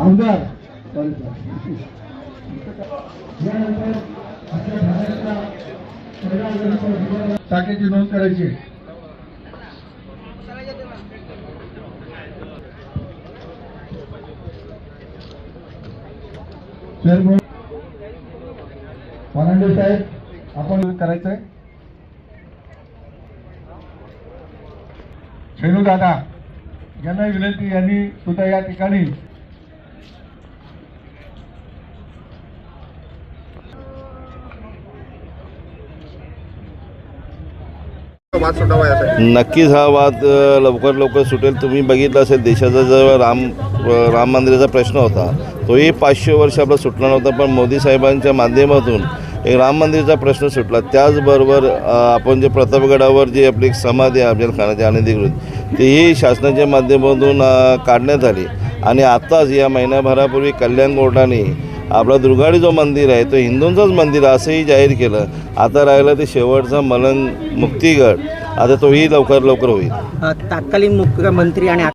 आमदार सॉरी यानंतर आपल्या भागातल्या पहिल्या विधानसभा शाखेची नोंद करायची आहे. चेअरमन फर्नांडिस साहेब आपण करायचंय. शेनू दादा यांना विनंती यांनी सुद्धा या ठिकाणी नक्कीच हा वाद लवकर लवकर सुटेल. तुम्ही बघितलं असेल देशाचा जो राम राम मंदिराचा प्रश्न होता. तोही पाचशे वर्ष आपला सुटला नव्हता पण मोदी साहेबांच्या माध्यमातून एक राम मंदिरचा प्रश्न सुटला. त्याचबरोबर आपण जे प्रतापगडावर जी आपली एक समाधी आहे अफजल खानाची अनधिकृत तीही शासनाच्या माध्यमातून काढण्यात आली. आणि आत्ताच या महिन्याभरापूर्वी कल्याण कोर्टाने आपला दुर्गाडी जो मंदिर आहे तो हिंदूंचंच मंदिर आहे असंही जाहीर केलं. आता राहिलं ते शेवटचा मलंग मुक्तिगड. आता तोही लवकर लवकर होईल. तात्कालीन मुख्यमंत्री आणि